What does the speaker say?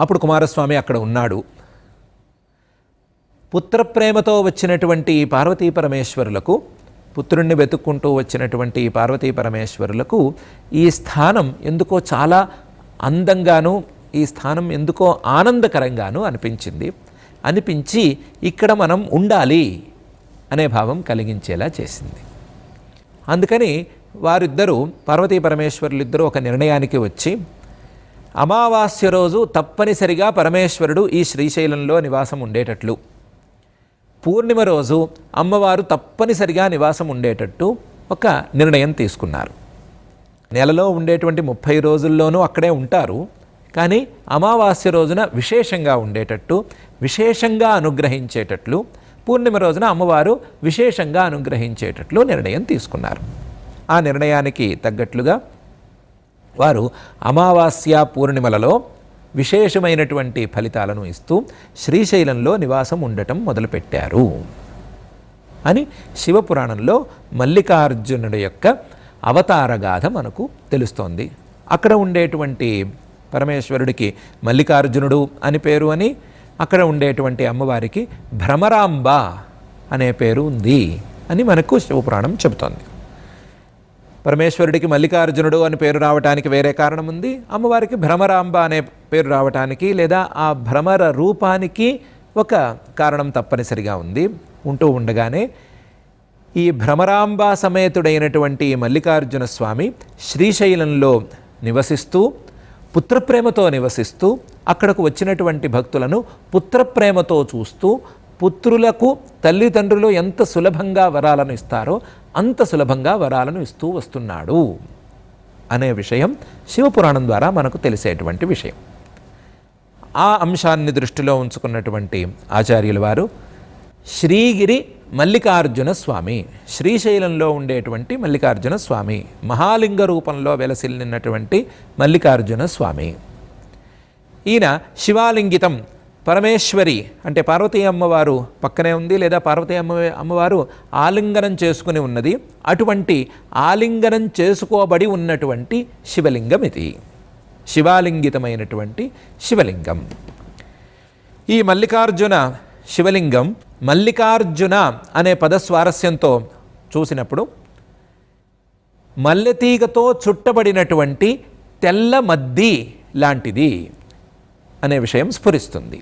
అప్పుడు కుమారస్వామి అక్కడ ఉన్నాడు. పుత్రప్రేమతో వచ్చినటువంటి పార్వతీ పరమేశ్వరులకు పుత్రుణ్ణి వెతుక్కుంటూ వచ్చినటువంటి పార్వతీ పరమేశ్వరులకు ఈ స్థానం ఎందుకో చాలా అందంగాను ఈ స్థానం ఎందుకో ఆనందకరంగాను అనిపించింది. అనిపించి ఇక్కడ మనం ఉండాలి అనే భావం కలిగించేలా చేసింది. అందుకని వారిద్దరూ పార్వతీ పరమేశ్వరులు ఇద్దరూ ఒక నిర్ణయానికి వచ్చి అమావాస్య రోజు తప్పనిసరిగా పరమేశ్వరుడు ఈ శ్రీశైలంలో నివాసం ఉండేటట్లు. పూర్ణిమ రోజు అమ్మవారు తప్పనిసరిగా నివాసం ఉండేటట్టు ఒక నిర్ణయం తీసుకున్నారు. నెలలో ఉండేటువంటి ముప్పై రోజుల్లోనూ అక్కడే ఉంటారు. కానీ అమావాస్య రోజున విశేషంగా ఉండేటట్టు విశేషంగా అనుగ్రహించేటట్లు పూర్ణిమ రోజున అమ్మవారు విశేషంగా అనుగ్రహించేటట్లు నిర్ణయం తీసుకున్నారు. ఆ నిర్ణయానికి తగ్గట్లుగా వారు అమావాస్య పూర్ణిమలలో విశేషమైనటువంటి ఫలితాలను ఇస్తూ శ్రీశైలంలో నివాసం ఉండటం మొదలుపెట్టారు అని శివపురాణంలో మల్లికార్జునుడి యొక్క అవతారగాథ మనకు తెలుస్తోంది. అక్కడ ఉండేటువంటి పరమేశ్వరుడికి మల్లికార్జునుడు అని పేరు అని అక్కడ ఉండేటువంటి అమ్మవారికి భ్రమరాంబ అనే పేరు ఉంది అని మనకు శివపురాణం చెబుతోంది. పరమేశ్వరుడికి మల్లికార్జునుడు అని పేరు రావటానికి వేరే కారణం ఉంది. అమ్మవారికి భ్రమరాంబ అనే పేరు రావటానికి లేదా ఆ భ్రమర రూపానికి ఒక కారణం తప్పనిసరిగా ఉంది. ఉంటూ ఉండగానే ఈ భ్రమరాంబ సమేతుడైనటువంటి మల్లికార్జున స్వామి శ్రీశైలంలో నివసిస్తూ పుత్రప్రేమతో నివసిస్తూ అక్కడకు వచ్చినటువంటి భక్తులను పుత్రప్రేమతో చూస్తూ పుత్రులకు తల్లిదండ్రులు ఎంత సులభంగా వరాలను ఇస్తారో అంత సులభంగా వరాలను ఇస్తూ వస్తున్నాడు అనే విషయం శివపురాణం ద్వారా మనకు తెలిసేటువంటి విషయం. ఆ అంశాన్ని దృష్టిలో ఉంచుకున్నటువంటి ఆచార్యుల వారు శ్రీగిరి మల్లికార్జున స్వామి శ్రీశైలంలో ఉండేటువంటి మల్లికార్జున స్వామి మహాలింగ రూపంలో వెలసిల్లినటువంటి మల్లికార్జున స్వామి. ఈయన శివాలింగితం పరమేశ్వరి అంటే పార్వతీ అమ్మవారు పక్కనే ఉంది లేదా పార్వతీ అమ్మ అమ్మవారు ఆలింగనం చేసుకుని ఉన్నది. అటువంటి ఆలింగనం చేసుకోబడి ఉన్నటువంటి శివలింగం ఇది. శివాలింగితమైనటువంటి శివలింగం. ఈ మల్లికార్జున శివలింగం మల్లికార్జున అనే పద స్వారస్యంతో చూసినప్పుడు మల్లెతీగతో చుట్టబడినటువంటి తెల్ల మద్ది లాంటిది అనే విషయం స్ఫురిస్తుంది.